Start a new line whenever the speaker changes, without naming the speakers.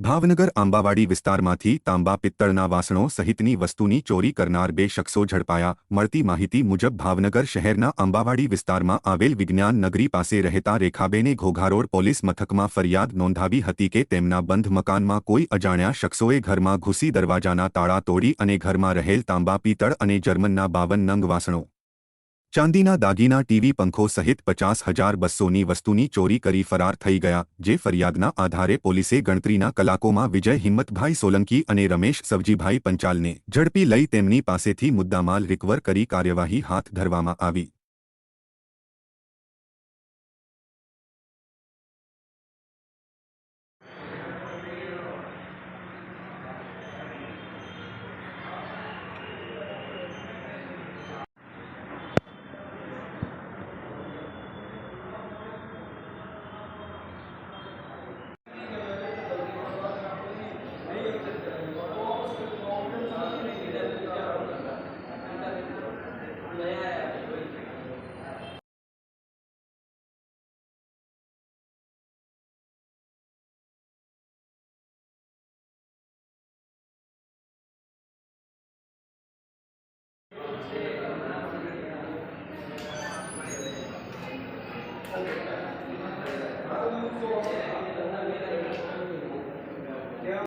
ભાવનગર આંબાવાડી વિસ્તારમાંથી તાંબા પિત્તળના વાસણો સહિતની વસ્તુની ચોરી કરનાર બે શખ્સો ઝડપાયા. મળતી માહિતી મુજબ ભાવનગર શહેરના આંબાવાડી વિસ્તારમાં આવેલ વિજ્ઞાન નગરી પાસે રહેતા રેખાબેને ઘોઘારોડ પોલીસ મથકમાં ફરિયાદ નોંધાવી હતી કે તેમના બંધ મકાનમાં કોઈ અજાણ્યા શખ્સોએ ઘરમાં ઘૂસી દરવાજાના તાળા તોડી અને ઘરમાં રહેલ તાંબા પિત્તળ અને જર્મનના બાવન નંગ વાસણો ચાંદીના દાગીના ટીવી પંખો સહિત પચાસ હજાર બસોની વસ્તુની ચોરી કરી ફરાર થઈ ગયા, જે ફરિયાદના આધારે પોલીસે ગણતરીના કલાકોમાં વિજય હિંમતભાઈ સોલંકી અને રમેશ સવજીભાઈ પંચાલને ઝડપી લઈ તેમની પાસેથી મુદ્દામાલ રિકવર કરી કાર્યવાહી હાથ ધરવામાં આવી. Amén.